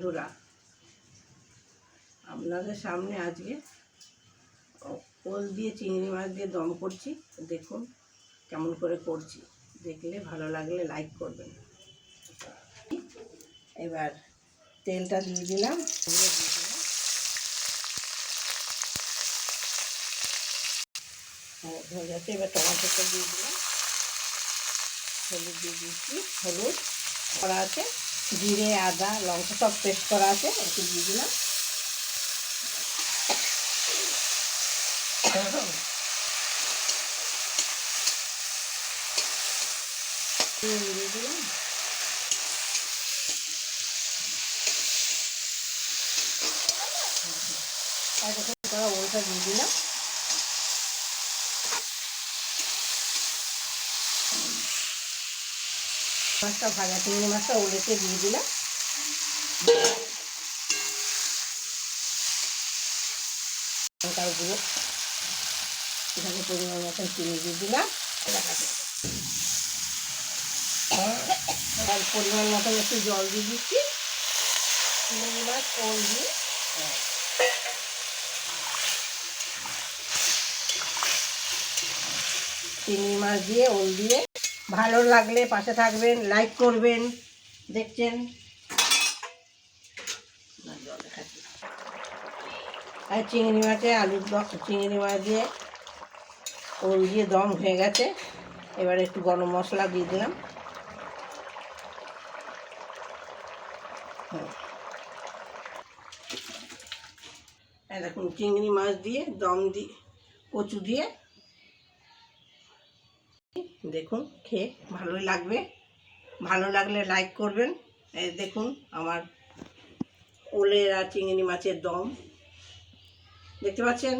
বন্ধুরা আপনাদের সামনে আজকে ওল দিয়ে চিংড়ি মাছ দিয়ে দম করছি। দেখুন কেমন করে করছি। দেখলে ভালো লাগলে লাইক করবেন। এবার তেলটা দিয়ে দিলাম। দিলাম। হ্যাঁ, এবার টমাটোটা দিয়ে দিলাম। হলুদ দিয়ে দিচ্ছি হলুদ করা আছে। জিরে আদা লঙ্কা সব পেস্ট করা আছে একটু দিয়ে দিলাম। দিয়ে দেখুন দিয়ে দিলাম। মাছটা ভাজা, চিংড়ি মাছটা ওলেতে দিয়ে দিলাম। লঙ্কার গুঁড়ো, এখানে পরিমাণ মতন চিনি দিয়ে দিলাম। আর পরিমাণ মতন একটু জল দিয়ে দিচ্ছি। চিংড়ি মাছ ওল দিয়ে। চিংড়ি মাছ দিয়ে, ওল দিয়ে ভালো লাগলে পাশে থাকবেন লাইক করবেন, দেখছেন। আর চিংড়ি মাছে, আলুর দম, চিংড়ি মাছ দিয়ে ওল দিয়ে দম হয়ে গেছে। এবার একটু গরম মশলা দিয়ে দিলাম। দেখুন, চিংড়ি মাছ দিয়ে দম দিয়ে, কচু দিয়ে দেখুন, খেয়ে ভালোই লাগবে। ভালো লাগলে লাইক করবেন। দেখুন, আমার ওলের আর চিংড়ি মাছের দম। দেখতে পাচ্ছেন?